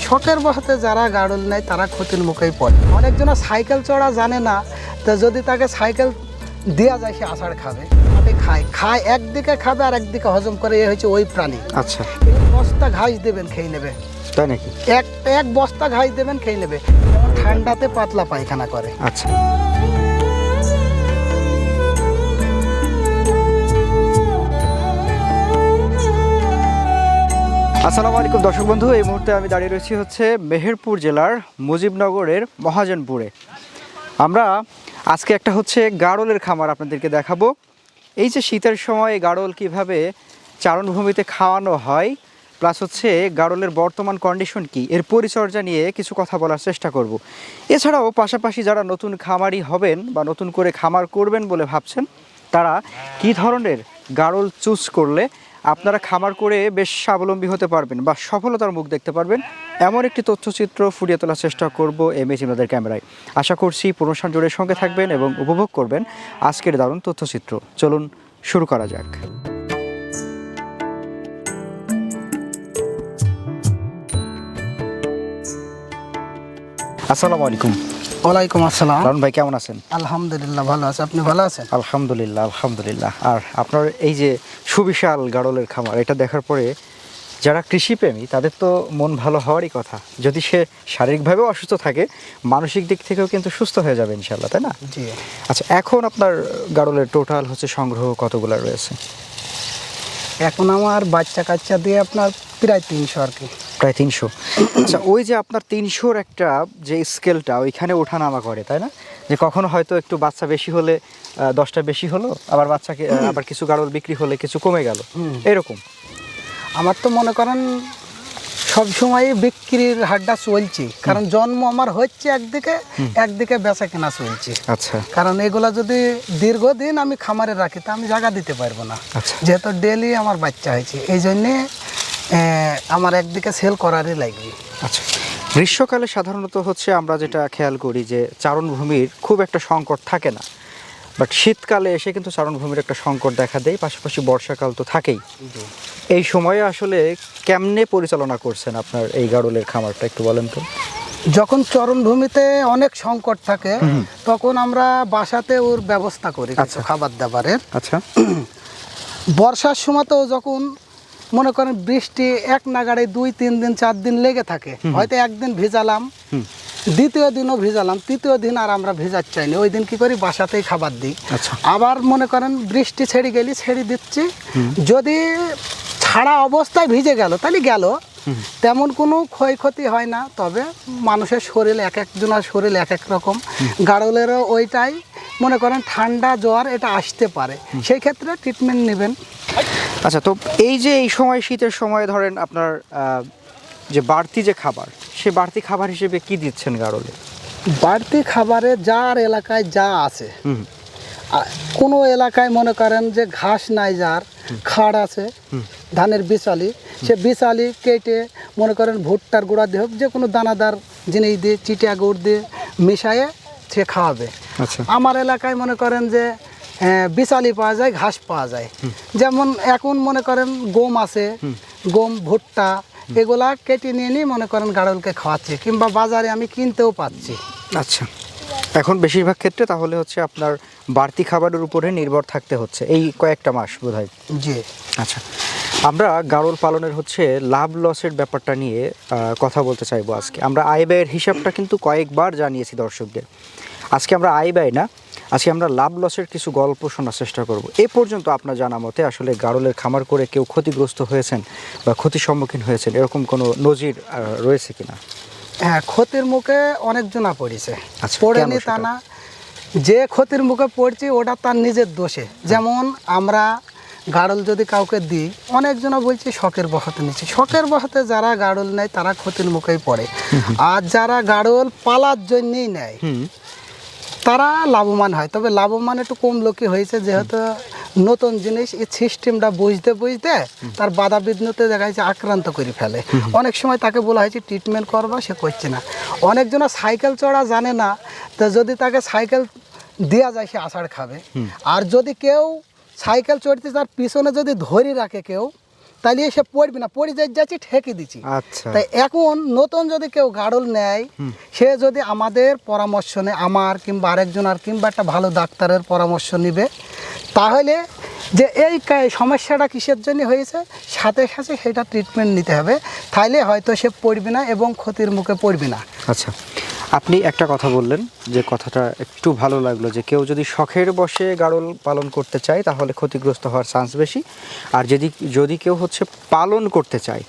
শখের বসতে যারা গাড়ল নেয় তারা ক্ষতির মুখেই পড়ে। অনেকজন সাইকেল চড়া জানে না তো যদি তাকে সাইকেল দেওয়া যায় সে আষাঢ় খাবে। খায়। খায় একদিকে খাবে আর একদিকে হজম করে এ হচ্ছে ওই প্রাণী। আচ্ছা। বস্তা ঘাস দেবেন খেয়ে নেবে। তাই নাকি? এক এক বস্তা ঘাস দেবেন খেয়ে নেবে। ঠান্ডাতে পাতলা পায়খানা করে। আচ্ছা। আসসালামু আলাইকুম, দর্শক বন্ধু। এই মুহূর্তে আমি দাঁড়িয়ে রয়েছি হচ্ছে মেহেরপুর জেলার মুজিবনগরের মহাজনপুরে। আমরা আজকে একটা হচ্ছে গাড়লের খামার আপনাদেরকে দেখাবো। এই যে শীতের সময় গাড়ল কীভাবে চারণভূমিতে খাওয়ানো হয়, প্লাস হচ্ছে গাড়লের বর্তমান কন্ডিশন কি, এর পরিচর্যা নিয়ে কিছু কথা বলার চেষ্টা করব। এছাড়াও পাশাপাশি যারা নতুন খামারি হবেন বা নতুন করে খামার করবেন বলে ভাবছেন, তারা কি ধরনের গাড়ল চুজ করলে আপনারা খামার করে বেশ স্বাবলম্বী হতে পারবেন বা সফলতার মুখ দেখতে পারবেন। এমন একটি তথ্যচিত্র ফুটিয়ে তোলার চেষ্টা করব এম এস ইমরাদের ক্যামেরায়। আশা করছি পুনঃসান জোরের সঙ্গে থাকবেন এবং উপভোগ করবেন আজকের দারুণ তথ্যচিত্র। চলুন শুরু করা যাক। আসসালামু আলাইকুম। ওয়ালাইকুম আসসালাম। লালন ভাই কেমন আছেন? আলহামদুলিল্লাহ ভালো আছে। আপনি ভালো আছেন? আলহামদুলিল্লাহ আলহামদুলিল্লাহ। আর আপনার এই যে সুবিশাল গাড়লের খামার এটা দেখার পরে যারা কৃষিপ্রেমী তাদের তো মন ভালো হওয়ারই কথা। যদি সে শারীরিকভাবেও অসুস্থ থাকে মানসিক দিক থেকেও কিন্তু সুস্থ হয়ে যাবে ইনশাল্লাহ তাই না? জি। আচ্ছা এখন আপনার গাড়লের টোটাল হচ্ছে সংগ্রহ কতগুলো রয়েছে? এখন আমার বাচ্চা কাচ্চা দিয়ে আপনার প্রায় তিনশো আর কি। প্রায় তিনশো। আচ্ছা ওই যে আপনার তিনশোর একটা যে স্কেলটা ওইখানে ওঠানামা করে তাই না? যে কখনো হয়তো একটু বাচ্চা বেশি হলে দশটা বেশি হলো আবার বাচ্চাকে আবার কিছু গাড়ল বিক্রি হলে কিছু কমে গেল। এরকম? আমার তো মনে করেন সব সময় বিক্রির হাটটা চলছে। কারণ জন্ম আমার হচ্ছে একদিকে একদিকে বেচা কেনা চলছে। আচ্ছা। কারণ এগুলা যদি দীর্ঘদিন আমি খামারে রাখি তা আমি জায়গা দিতে পারব না। আচ্ছা। যেহেতু ডেলি আমার বাচ্চা হয়েছে এই জন্যে আমার একদিকে সেল করারই লাগবে। আচ্ছা গ্রীষ্মকালে সাধারণত হচ্ছে আমরা যেটা খেয়াল করি যে চারণভূমির খুব একটা সংকট থাকে না। বাট শীতকালে এসে কিন্তু চারণভূমির একটা সংকট দেখা দেয় পাশাপাশি বর্ষাকাল তো থাকেই। এই সময়ে আসলে কেমনে পরিচালনা করছেন আপনার এই গাড়লের খামারটা একটু বলেন তো? যখন চরণভূমিতে অনেক সংকট থাকে তখন আমরা বাসাতে ওর ব্যবস্থা করি আচ্ছা। খাবার দাবারের। আচ্ছা। বর্ষার সময়তেও যখন মনে করেন বৃষ্টি এক নাগাড়ে দুই তিন দিন চার দিন লেগে থাকে। হয়তো একদিন ভিজালাম দ্বিতীয় দিনও ভিজালাম তৃতীয় দিন আর আমরা ভিজার চাইনি ওই দিন কি করি? বাসাতেই খাবার দিই। আচ্ছা। আবার মনে করেন বৃষ্টি ছেড়ে গেলি ছেড়ে দিচ্ছি। যদি ছাড়া অবস্থায় ভিজে গেল তাহলে গেল। তেমন কোনো ক্ষয়ক্ষতি হয় না তবে মানুষের শরীর এক একজনের শরীর এক এক রকম। গাড়লেরও ওইটাই। মনে করেন ঠান্ডা জ্বর এটা আসতে পারে। সেই ক্ষেত্রে ট্রিটমেন্ট নেবেন। আচ্ছা তো এই যে এই সময় শীতের সময় ধরেন আপনার যে বাড়তি যে খাবার সে বাড়তি খাবার হিসেবে কি দিচ্ছেন গাড়লে বাড়তি খাবারে যার এলাকায় যা আছে কোনো এলাকায় মনে করেন যে ঘাস নাই যার খাড় আছে ধানের বিচালি সে বিচালি কেটে মনে করেন ভুট্টার গুঁড়া দিয়ে হোক যে কোনো দানাদার জিনিস দিয়ে চিটিয়া গুড় দিয়ে মিশাইয়ে সে খাওয়াবে। আচ্ছা। আমার এলাকায় মনে করেন যে বিচালি পাওয়া যায় ঘাস পাওয়া যায়। যেমন এখন মনে করেন গম আছে গম ভুট্টা এগুলা কেটে নিয়ে নিয়ে মনে করেন গাড়লকে খাওয়াচ্ছি কিংবা বাজারে আমি কিনতেও পাচ্ছি। আচ্ছা। এখন বেশিরভাগ ক্ষেত্রে তাহলে হচ্ছে আপনার বাড়তি খাবারের উপরে নির্ভর থাকতে হচ্ছে এই কয়েকটা মাস বোধহয়। জি। আচ্ছা। আমরা গাড়ল পালনের হচ্ছে লাভ লসের ব্যাপারটা নিয়ে কথা বলতে চাইব আজকে। আমরা আয় ব্যয়ের হিসাবটা কিন্তু কয়েকবার জানিয়েছি দর্শকদের। আজকে আমরা আয় ব্যয় না আজকে আমরা লাভ লসের কিছু গল্প শোনার চেষ্টা করব। এ পর্যন্ত আপনার জানা মতে আসলে গাড়লের খামার করে কেউ ক্ষতিগ্রস্ত হয়েছেন বা ক্ষতির সম্মুখীন হয়েছেন এরকম কোনো নজির রয়েছে কিনা? হ্যাঁ ক্ষতির মুখে অনেকজনা পড়েছে। আচ্ছা, পড়েনি তা না যে ক্ষতির মুখে পড়ছে ওটা তার নিজের দোষে। যেমন আমরা গাড়ল যদি কাউকে দিই অনেকজনা বলছে শখের বহতে নিচ্ছে। শখের বহতে যারা গাড়ল নেয় তারা ক্ষতির মুখেই পড়ে। আর যারা গাড়ল পালার জন্যই নেয় হুম। তারা লাভবান হয়। তবে লাভবান একটু কম লোকই হয়েছে যেহেতু নতুন জিনিস এই সিস্টেমটা বুঝতে বুঝতে তার বাধা বিঘ্নতে দেখা যাচ্ছে আক্রান্ত করে ফেলে। অনেক সময় তাকে বলা হয়েছে ট্রিটমেন্ট করবা সে করছে না। অনেকজন সাইকেল চড়া জানে না তো যদি তাকে সাইকেল দেওয়া যায় সে আষাঢ় খাবে। আর যদি কেউ সাইকেল চড়তে তার পিছনে যদি ধরে রাখে কেউ তাহলে সে পড়বি না পড়ে যাই যাচ্ছি ঠেকে দিচ্ছি। আচ্ছা। তাই এখন নতুন যদি কেউ গাড়ল নেয় সে যদি আমাদের পরামর্শ নেয় আমার কিংবা আরেকজনের কিংবা একটা ভালো ডাক্তারের পরামর্শ নিবে তাহলে যে এই সমস্যাটা কিসের জন্য হয়েছে সাথে সাথে সেটা ট্রিটমেন্ট নিতে হবে। তাহলে হয়তো সে পড়বে না এবং ক্ষতির মুখে পড়বে না। আচ্ছা। আপনি একটা কথা বললেন যে কথাটা একটু ভালো লাগল, যে কেউ যদি শখের বসে গাড়ল পালন করতে চায় তাহলে ক্ষতিগ্রস্ত হওয়ার চান্স বেশি। আর যদি যদি কেউ হচ্ছে পালন করতে চায়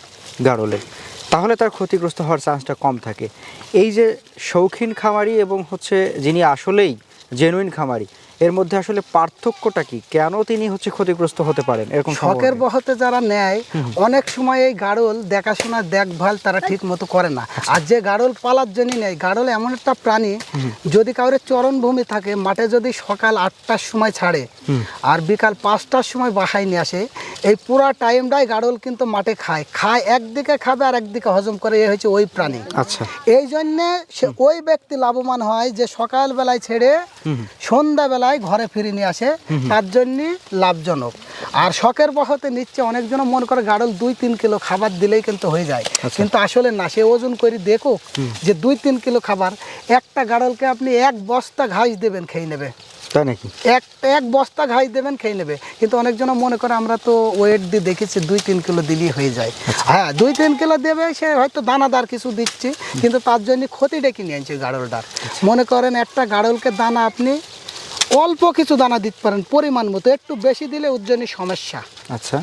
গাড়লের তাহলে তার ক্ষতিগ্রস্ত হওয়ার চান্সটা কম থাকে। এই যে শৌখিন খামারি এবং হচ্ছে যিনি আসলেই জেনুইন খামারি এর মধ্যে আসলে পার্থক্যটা কি? কেন তিনি হচ্ছে ক্ষতিগ্রস্ত হতে পারেন? এরকম শখের বহতে যারা নেয় অনেক সময় এই গাড়ল দেখাশোনা দেখভাল তারা ঠিক মতো করে না। আর যে গাড়ল পালার জন্য নেয় গাড়ল এমন একটা প্রাণী যদি কাউরে চরণভূমি থাকে মাঠে যদি সকাল আটটার সময় ছাড়ে আর বিকাল পাঁচটার সময় বাসায় নিয়ে আসে এই পুরা টাইমটাই গাড়ল কিন্তু মাঠে খায়। খায় একদিকে খাবে আর একদিকে হজম করে এ হচ্ছে ওই প্রাণী। আচ্ছা। এই জন্যে সে ওই ব্যক্তি লাভবান হয় যে সকালবেলায় ছেড়ে সন্ধ্যাবেলায় ঘরে ফিরে নিয়ে আসে তার জন্য লাভজনক। আর শখের বহতে নিচ্ছে অনেকজন মনে করে গাড়ল দুই তিন কিলো খাবার দিলেই কিন্তু হয়ে যায়। কিন্তু আসলে না সে ওজন করে দেখুক যে দুই তিন কিলো খাবার একটা গাড়লকে আপনি এক বস্তা ঘাস দেবেন খেয়ে নেবে। তাই নাকি? এক এক বস্তা ঘাস দেবেন খেয়ে নেবে। কিন্তু অনেকজন মনে করে আমরা তো ওয়েট দিয়ে দেখেছি দুই তিন কিলো দিলেই হয়ে যায়। হ্যাঁ দুই তিন কিলো দেবে সে হয়তো দানাদার কিছু দিচ্ছে কিন্তু তার জন্য ক্ষতি ডেকে নিয়ে আনছে গাড়লটার? মনে করেন একটা গাড়লকে দানা আপনি অল্প কিছু দানা দিতে পারেন পরিমাণ মতো একটু বেশি দিলে ওর জন্য সমস্যা। আচ্ছা।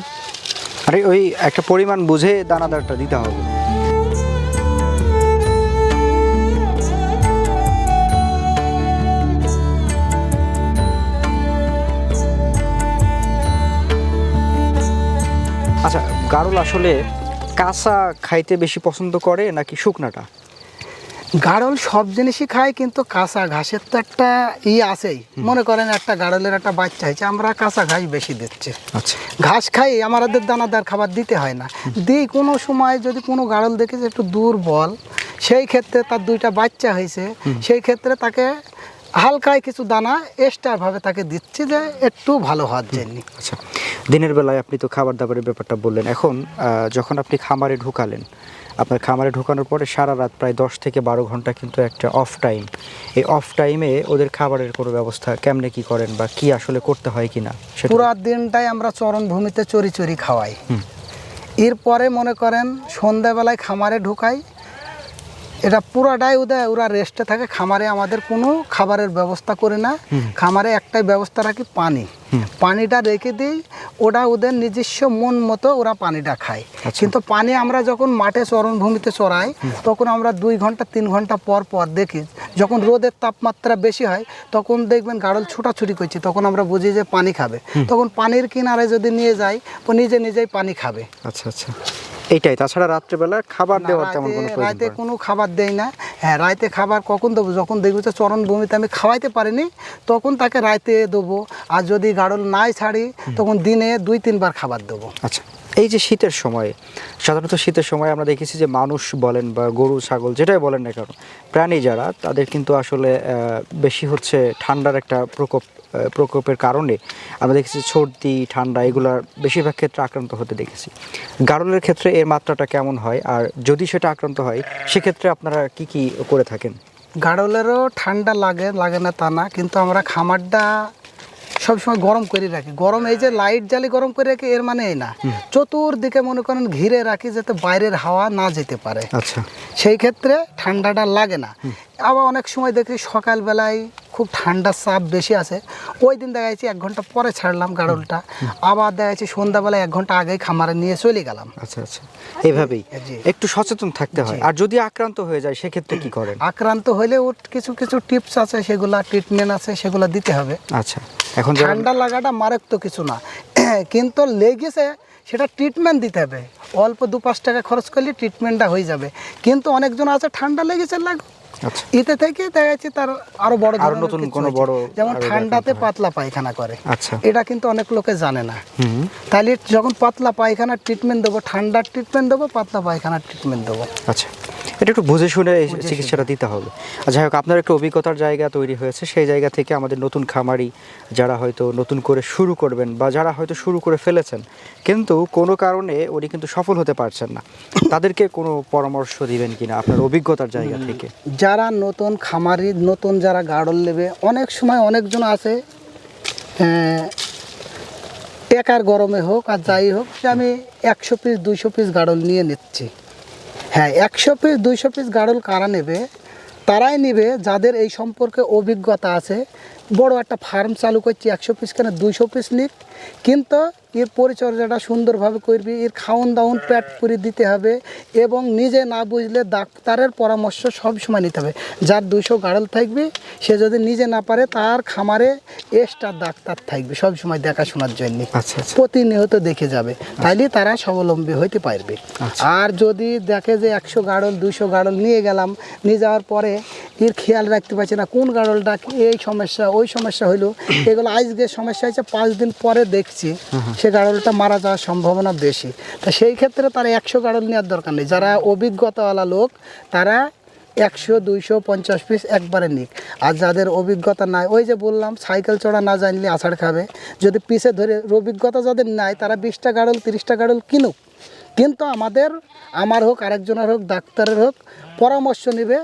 আরে ওই একটা পরিমাণ বুঝে দানাদারটা দিতে হবে। আচ্ছা গাড়ল আসলে কাঁচা খাইতে বেশি পছন্দ করে নাকি শুকনাটা? গাড়ল সব জিনিসই খায় কিন্তু কাঁচা ঘাসের তো একটা ই আছেই। মনে করেন একটা গাড়লের একটা বাচ্চা হয়েছে আমরা কাঁচা ঘাস বেশি দিচ্ছি। আচ্ছা। ঘাস খাই আমাদের দানাদার খাবার দিতে হয় না। দিই কোনো সময় যদি কোনো গাড়ল দেখে যে একটু দুর্বল সেই ক্ষেত্রে তার দুইটা বাচ্চা হয়েছে সেই ক্ষেত্রে তাকে হালকায় কিছু দানা এক্সট্রাভাবে তাকে দিচ্ছি যে একটু ভালো হওয়ার জন্য। আচ্ছা। দিনের বেলায় আপনি তো খাবার দাবারের ব্যাপারটা বললেন। এখন যখন আপনি খামারে ঢুকালেন আপনার খামারে ঢোকানোর পরে সারা রাত প্রায় দশ থেকে বারো ঘণ্টা কিন্তু একটা অফ টাইম এই অফ টাইমে ওদের খাবারের কোনো ব্যবস্থা কেমনে কি করেন বা কি আসলে করতে হয় কি না পুরা দিনটাই আমরা চরণভূমিতে চরি চরি খাওয়াই এরপরে মনে করেন সন্ধ্যাবেলায় খামারে ঢুকাই এটা পুরাটাই ওদের ওরা রেস্টে থাকে খামারে আমাদের কোনো খাবারের ব্যবস্থা করে না। খামারে একটাই ব্যবস্থা রাখি পানি। পানিটা রেখে দিই ওটা ওদের নিজস্ব মন মতো ওরা পানিটা খায়। আচ্ছা। কিন্তু পানি আমরা যখন মাঠে চরণভূমিতে চড়াই তখন আমরা দুই ঘণ্টা তিন ঘণ্টা পর পর দেখি যখন রোদের তাপমাত্রা বেশি হয় তখন দেখবেন গাড়ল ছুটাছুটি করছি তখন আমরা বুঝি যে পানি খাবে। তখন পানির কিনারে যদি নিয়ে যাই ও নিজে নিজেই পানি খাবে। আচ্ছা আচ্ছা। এইটাই। তাছাড়া রাত্রেবেলা খাবার দেওয়ার তেমন কোনো রাতে- কোনো খাবার দেই না। হ্যাঁ রাতে খাবার কখন দেবো? যখন দেখব যে চরণভূমিতে আমি খাওয়াইতে পারিনি তখন তাকে রাতে দেবো। আর যদি গাড়ল নাই ছাড়ি তখন দিনে দুই তিনবার খাবার দেবো। আচ্ছা এই যে শীতের সময়ে সাধারণত শীতের সময় আমরা দেখেছি যে মানুষ বলেন বা গরু ছাগল যেটাই বলেন না কেন প্রাণী যারা তাদের কিন্তু আসলে বেশি হচ্ছে ঠান্ডার একটা প্রকোপ প্রকোপের কারণে আমরা দেখেছি সর্দি ঠান্ডা এগুলার বেশিরভাগ ক্ষেত্রে আক্রান্ত হতে দেখেছি। গাড়লের ক্ষেত্রে এর মাত্রাটা কেমন হয়? আর যদি সেটা আক্রান্ত হয় সেক্ষেত্রে আপনারা কি কি করে থাকেন? গাড়লেরও ঠান্ডা লাগে লাগে না তা না কিন্তু আমরা খামারটা সবসময় গরম করে রাখি। গরম এই যে লাইট জ্বালি গরম করে রাখি এর মানে এই না চতুর্দিকে মনে করেন ঘিরে রাখি যাতে বাইরের হাওয়া না যেতে পারে। আচ্ছা। সেই ক্ষেত্রে ঠান্ডাটা লাগে না। আবার অনেক সময় দেখি সকালবেলায় খুব ঠান্ডার চাপ বেশি আছে। ওই দিন দেখা যাচ্ছে এক ঘণ্টা পরে ছাড়লাম গাড়লটা। আবার দেখা যাচ্ছে সন্ধ্যাবেলায় এক ঘণ্টা আগেই খামারে নিয়ে চলে গেলাম। আচ্ছা আচ্ছা। এইভাবেই। একটু সচেতন থাকতে হয়। আর যদি আক্রান্ত হয়ে যায় সেক্ষেত্রে কি করেন? আক্রান্ত হলে ওর কিছু কিছু টিপস আছে সেগুলা ট্রিটমেন্ট আছে সেগুলো দিতে হবে। আচ্ছা। এখন ঠান্ডা লাগাটা মারাত্মক কিছু না। কিন্তু লেগেছে সেটা ট্রিটমেন্ট দিতে হবে। অল্প দু পাঁচ টাকা খরচ করলে ট্রিটমেন্টটা হয়ে যাবে। কিন্তু অনেকজন আছে ঠান্ডা লেগেছে লাগ। এতে থেকে দেখা যাচ্ছে তার আরও বড় আরও নতুন কোনো বড় যেমন ঠান্ডাতে পাতলা পায়খানা করে। আচ্ছা। এটা কিন্তু অনেক লোকে জানে না। তাহলে যখন পাতলা পায়খানার ট্রিটমেন্ট দেবো ঠান্ডার ট্রিটমেন্ট দেবো পাতলা পায়খানার ট্রিটমেন্ট দেবো। আচ্ছা। এটা একটু বুঝে শুনে চিকিৎসাটা দিতে হবে। যাই হোক আপনার একটা অভিজ্ঞতার জায়গা তৈরি হয়েছে। সেই জায়গা থেকে আমাদের নতুন খামারি যারা হয়তো নতুন করে শুরু করবেন বা যারা হয়তো শুরু করে ফেলেছেন কিন্তু কোনো কারণে উনি কিন্তু সফল হতে পারছেন না। তাদেরকে কোনো পরামর্শ দিবেন কিনা আপনার অভিজ্ঞতার জায়গা থেকে? যারা নতুন খামারি, নতুন যারা গাড়ল নেবে, অনেক সময় অনেকজন আছে টাকার গরমে হোক আর যাই হোক আমি একশো পিস দুইশো পিস গাড়ল নিয়ে নিচ্ছি। হ্যাঁ একশো পিস দুইশো পিস গাড়ল কারা নেবে? তারাই নেবে, যাদের এই সম্পর্কে অভিজ্ঞতা আছে। বড় একটা ফার্ম চালু করছি, একশো পিস কেন দুইশো পিস নিক। কিন্তু এর পরিচর্যাটা সুন্দরভাবে করবি এর খাওন দাউন প্যাট করে দিতে হবে এবং নিজে না বুঝলে ডাক্তারের পরামর্শ সব সময় নিতে হবে। যার দুশো গাড়ল থাকবে সে যদি নিজে না পারে তার খামারে এক্সট্রা ডাক্তার থাকবে সব সময় দেখাশোনার জন্য। আচ্ছা আচ্ছা। প্রতিনিয়ত দেখে যাবে। তাইলে তারা স্বাবলম্বী হইতে পারবে। আচ্ছা। আর যদি দেখে যে একশো গাড়ল দুশো গাড়ল নিয়ে গেলাম নিয়ে যাওয়ার পরে এর খেয়াল রাখতে পারছি না কোন গাড়লটা এই সমস্যা ওই সমস্যা হইল। এগুলো আজকে সমস্যা হয়েছে পাঁচ দিন পরে দেখছি। সে গাড়লটা মারা যাওয়ার সম্ভাবনা বেশি। তা সেই ক্ষেত্রে তারা একশো গাড়ল নেওয়ার দরকার নেই। যারা অভিজ্ঞতাওয়ালা লোক, তারা একশো, দুইশো, পঞ্চাশ পিস একবারে নিক। আর যাদের অভিজ্ঞতা নাই, ওই যে বললাম, সাইকেল চড়া না জানলে আছাড় খাবে। যদি পিছে ধরে অভিজ্ঞতা যাদের নাই, তারা বিশটা গাড়ল তিরিশটা গাড়ল কিনুক। কিন্তু আমাদের, আমার হোক, আরেকজনের হোক, ডাক্তারের হোক, পরামর্শ নেবে।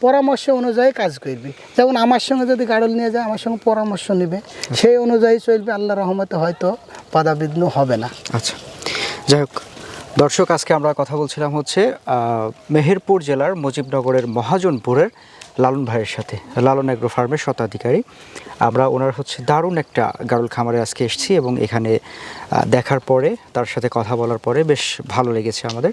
পরামর্শ অনুযায়ী কাজ করবি। যেমন আমার সঙ্গে যদি গাড়ল নিয়ে যায়, আমার সঙ্গে পরামর্শ নেবে। সেই অনুযায়ী চলবে আল্লাহ রহমতে হয়তো বাধাবিঘ্ন হবে না। আচ্ছা যাই হোক, দর্শক, আজকে আমরা কথা বলছিলাম হচ্ছে মেহেরপুর জেলার মুজিবনগরের মহাজনপুরের লালন ভাইয়ের সাথে, লালন এগ্রো ফার্মের স্বত্বাধিকারী। আমরা ওনার হচ্ছে দারুণ একটা গারুল খামারে আজকে এসেছি এবং এখানে দেখার পরে, তার সাথে কথা বলার পরে বেশ ভালো লেগেছে আমাদের।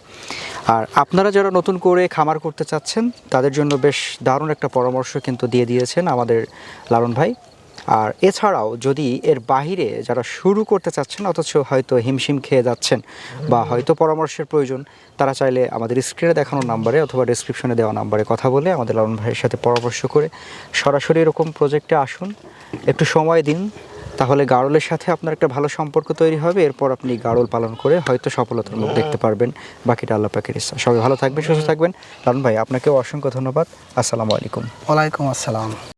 আর আপনারা যারা নতুন করে খামার করতে চাচ্ছেন, তাদের জন্য বেশ দারুণ একটা পরামর্শ কিন্তু দিয়ে দিয়েছেন আমাদের লালন ভাই। আর এছাড়াও যদি এর বাহিরে যারা শুরু করতে চাচ্ছেন, অথচ হয়তো হিমশিম খেয়ে যাচ্ছেন বা হয়তো পরামর্শের প্রয়োজন, তারা চাইলে আমাদের স্ক্রিনে দেখানো নাম্বারে অথবা ডিসক্রিপশনে দেওয়া নাম্বারে কথা বলে আমাদের লালন ভাইয়ের সাথে পরামর্শ করে সরাসরি এরকম প্রজেক্টে আসুন। একটু সময় দিন, তাহলে গাড়লের সাথে আপনার একটা ভালো সম্পর্ক তৈরি হবে। এরপর আপনি গাড়ল পালন করে হয়তো সফলতার মুখ দেখতে পারবেন। বাকিটা আল্লাহ পাকের ইচ্ছা। সবাই ভালো থাকবেন, সুস্থ থাকবেন। লালন ভাই, আপনাকেও অসংখ্য ধন্যবাদ। আসসালামু আলাইকুম। ওয়ালাইকুম আসসালাম।